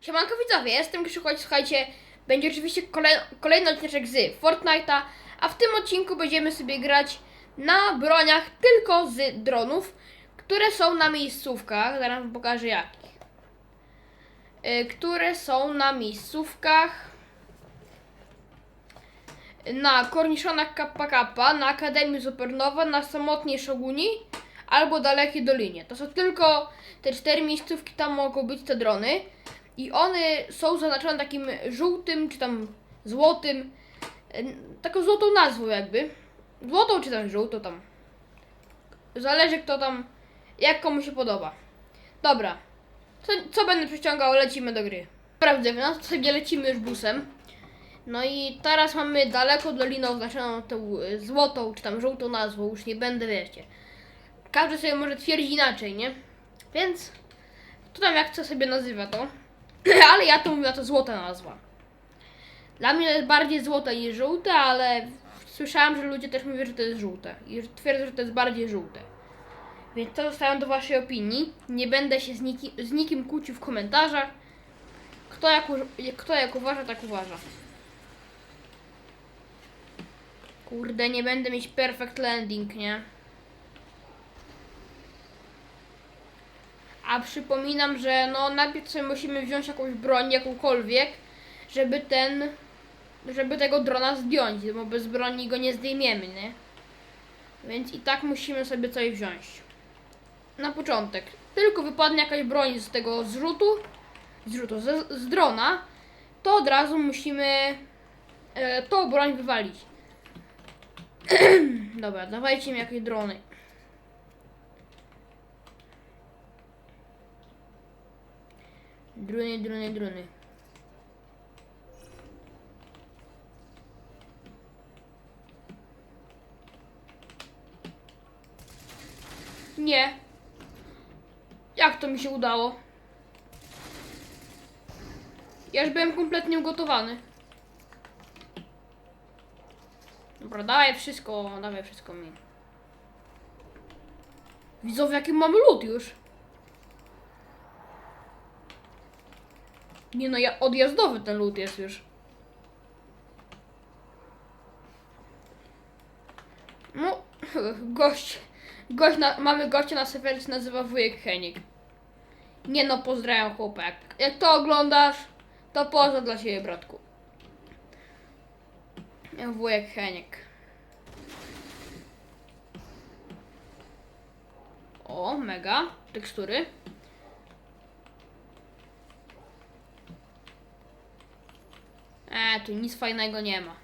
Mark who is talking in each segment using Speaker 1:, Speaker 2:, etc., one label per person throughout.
Speaker 1: Siemanko widzowie, jestem Krzychoć, słuchajcie, będzie oczywiście kolej, kolejny odcinek z Fortnite'a, a w tym odcinku będziemy sobie grać na broniach tylko z dronów, które są na miejscówkach, zaraz wam pokażę jakich. Y, które są na miejscówkach na Korniszonach Kappa Kappa, na Akademii Supernowa, na Samotnej Szoguni albo Dalekiej Dolinie. To są tylko te cztery miejscówki, tam mogą być te drony. I one są zaznaczone takim żółtym, czy tam złotym, taką złotą nazwą jakby. Złotą czy tam żółtą tam. Zależy kto tam, jak komu się podoba. Dobra, co, co będę przyciągał, lecimy do gry. Prawdę, no sobie lecimy już busem. No i teraz mamy daleko doliną oznaczoną tą e, złotą, czy tam żółtą nazwą, już nie będę, wiecie. Każdy sobie może twierdzić inaczej, nie? Więc, kto tam jak chce sobie nazywa to. ale ja to mówię, to złota nazwa. Dla mnie to jest bardziej złote niż żółte, ale słyszałam, że ludzie też mówią, że to jest żółte. I twierdzą, że to jest bardziej żółte. Więc to zostawiam do waszej opinii. Nie będę się z, niki, z nikim kłócił w komentarzach. Kto jak, kto jak uważa, tak uważa. Kurde, nie będę mieć perfect landing, nie? A przypominam, że no najpierw sobie musimy wziąć jakąś broń, jakąkolwiek, żeby ten, żeby tego drona zdjąć, bo bez broni go nie zdejmiemy, nie? Więc i tak musimy sobie coś wziąć. Na początek. Tylko wypadnie jakaś broń z tego zrzutu, zrzutu, z, z drona, to od razu musimy e, tą broń wywalić. Dobra, dawajcie mi jakieś drony. Druny, druny, druny. Nie. Jak to mi się udało? Ja już byłem kompletnie ugotowany. Dobra, dawaj wszystko, dawaj wszystko mi. Widzowie, jaki mamy lód już. Nie no, ja, odjazdowy ten lód jest już. No, gość, gość na, mamy gościa na serwerze, nazywa wujek Henik. Nie no, pozdrawiam chłopak. Jak to oglądasz, to poza dla siebie, bratku. Wujek Heniek. O, mega. Tekstury. E, tu nic fajnego nie ma.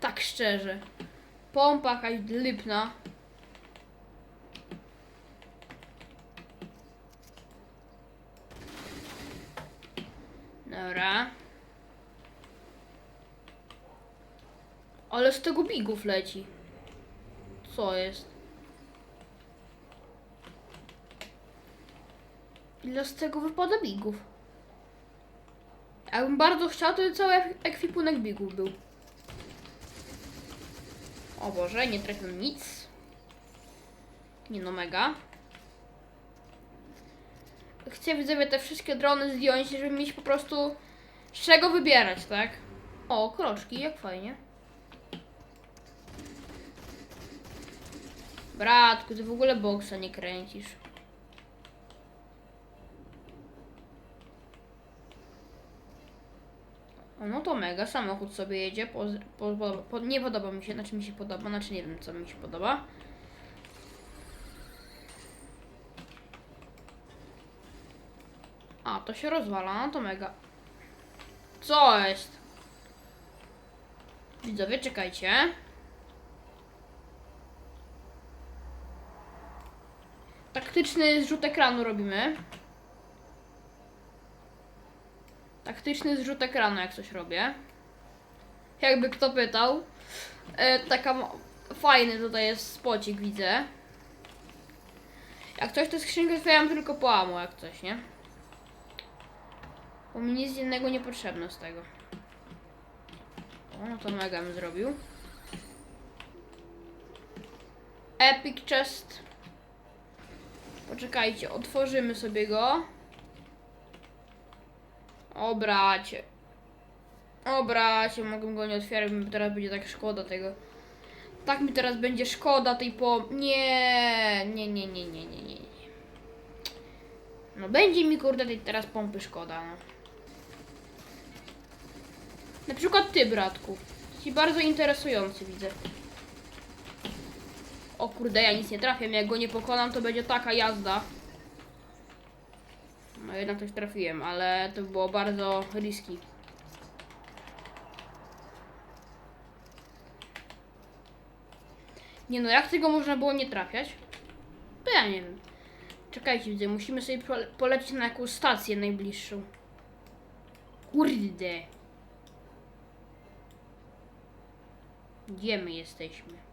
Speaker 1: Tak szczerze. Pompa jakaś lipna. Dobra. Ale z tego bigów leci. Co jest? Ile z tego wypada bigów? Jakbym bardzo chciał, to cały ek- ekwipunek bigów był. O Boże, nie trafiłem nic. Nie no, mega. Chcę widzowie te wszystkie drony zdjąć, żeby mieć po prostu z czego wybierać, tak? O, kroczki, jak fajnie. Bratku, ty w ogóle boksa nie kręcisz. No to mega, samochód sobie jedzie, po, po, po, nie podoba mi się, znaczy mi się podoba, znaczy nie wiem co mi się podoba. A, to się rozwala, no to mega. Co jest? Widzowie, czekajcie. Taktyczny zrzut ekranu robimy. Taktyczny zrzut ekranu, jak coś robię. Jakby kto pytał. E, taka fajny tutaj jest spocik, widzę. Jak coś to skrzynkę otwieram tylko po amo, jak coś, nie? Bo mi nic innego nie potrzebne z tego. O, no to mega bym zrobił. Epic chest. Poczekajcie, otworzymy sobie go. O bracie. O bracie, mogę go nie otwierać, bo teraz będzie tak szkoda tego. Tak mi teraz będzie szkoda tej po... Nie, nie, nie, nie, nie, nie, nie. No będzie mi kurde tej teraz pompy szkoda, no. Na przykład ty, bratku. Jesteś bardzo interesujący, widzę. O kurde, ja nic nie trafię. Jak go nie pokonam, to będzie taka jazda. No jednak coś trafiłem, ale to było bardzo riski. Nie no, jak tego można było nie trafiać? To ja nie wiem. Czekajcie, widzę, musimy sobie pole- polecieć na jakąś stację najbliższą. Kurde. Gdzie my jesteśmy?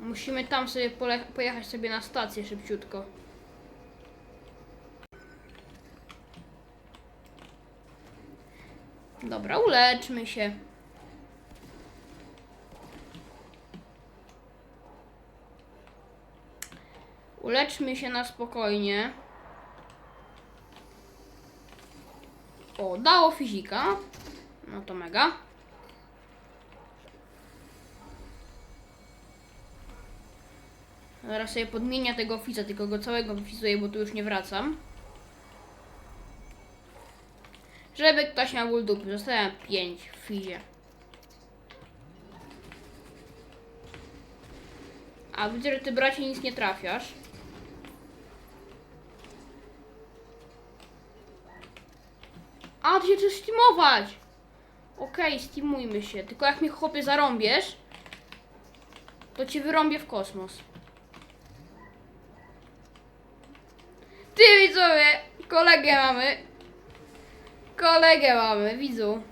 Speaker 1: Musimy tam sobie pojechać sobie na stację szybciutko. Dobra, uleczmy się. Uleczmy się na spokojnie. O, dało fizika. No to mega. Zaraz sobie podmienię tego fiza, tylko go całego wyfisuję, bo tu już nie wracam. Żeby ktoś miał ból dupy. Zostałem 5 w fizie. A widzę, że ty bracie nic nie trafiasz. A, ty się chcesz steamować! Okej, steamujmy się. Tylko jak mnie chłopie zarąbiesz, to cię wyrąbię w kosmos. Ty widzowie, kolegę mamy. Kolegę mamy, widzu.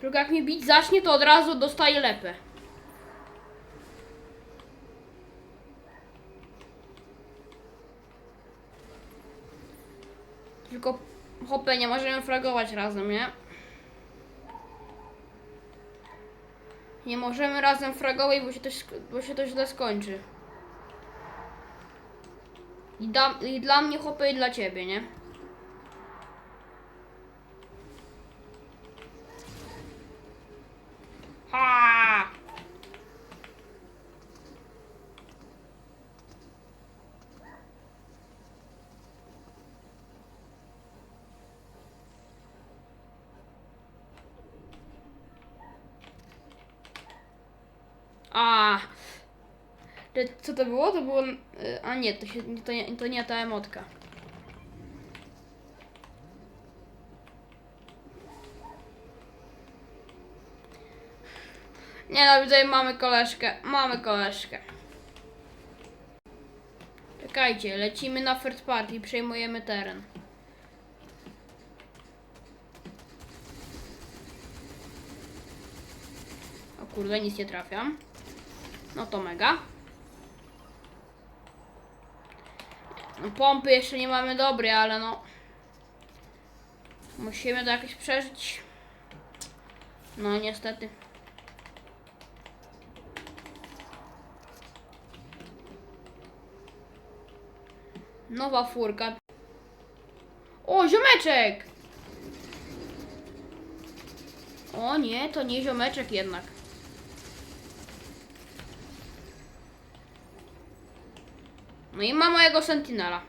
Speaker 1: Tylko jak mnie bić zacznie, to od razu dostaję lepę. Tylko hopę, nie możemy fragować razem, nie? Nie możemy razem fragować, bo się to, bo się to źle skończy. I, da, I dla mnie hopę i dla ciebie, nie? Ha! A. Co to było? To było. y, A nie, to, się, to, nie, to nie ta emotka. Nie no, widzę, mamy koleżkę. Mamy koleżkę. Czekajcie, lecimy na third party przejmujemy teren. O kurde, nic nie trafiam. No to mega. Pompy jeszcze nie mamy dobre, ale no. Musimy to jakoś przeżyć. No niestety. Nowa furka. O, ziomeczek! O nie, to nie ziomeczek jednak. No i ma mojego sentinela.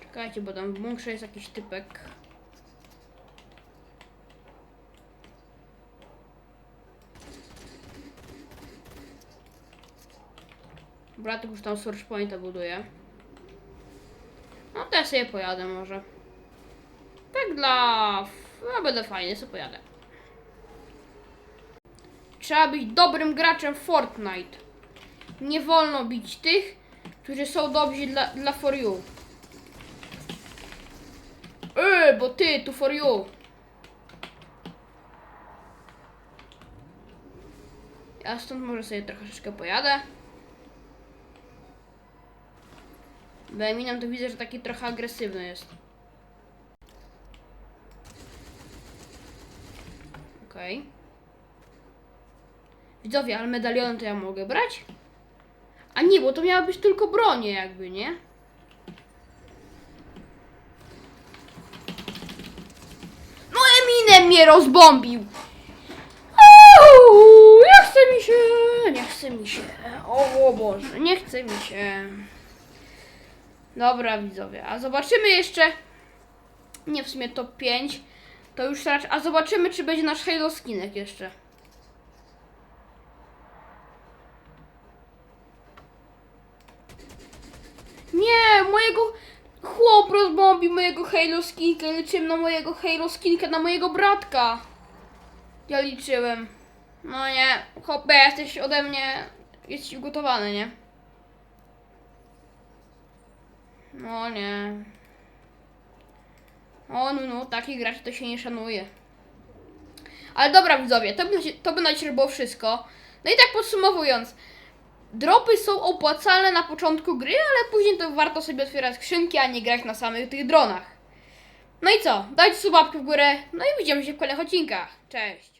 Speaker 1: Czekajcie, bo tam w bunkrze jest jakiś typek. Bratek już tam Source Pointa buduje. No to sobie pojadę może. Tak dla... No będę fajny, sobie pojadę. Trzeba być dobrym graczem Fortnite. Nie wolno bić tych, którzy są dobrzy dla, dla for you. Eee, bo ty, tu for you. Ja stąd może sobie troszeczkę pojadę. Bo Eminem to widzę, że taki trochę agresywny jest. Okej. Widzowie, ale medaliony to ja mogę brać? A nie, bo to miały być tylko bronie jakby, nie? No Eminem mnie rozbombił! Nie chce mi się, nie chce mi się. O, o Boże, nie chce mi się. Dobra widzowie, a zobaczymy jeszcze. Nie w sumie top 5. To już raczej. A zobaczymy, czy będzie nasz Halo skinek jeszcze. Nie, mojego chłop rozbombił mojego Halo skinka. Liczyłem na mojego Halo skinka, na mojego bratka. Ja liczyłem. No nie, chłopie, jesteś ode mnie. Jesteś ugotowany, nie? No nie. O, no, no, takich graczy to się nie szanuje. Ale dobra, widzowie, to by, to by na dzisiaj było wszystko. No i tak podsumowując, dropy są opłacalne na początku gry, ale później to warto sobie otwierać skrzynki, a nie grać na samych tych dronach. No i co? Dajcie subapkę w górę, no i widzimy się w kolejnych odcinkach. Cześć!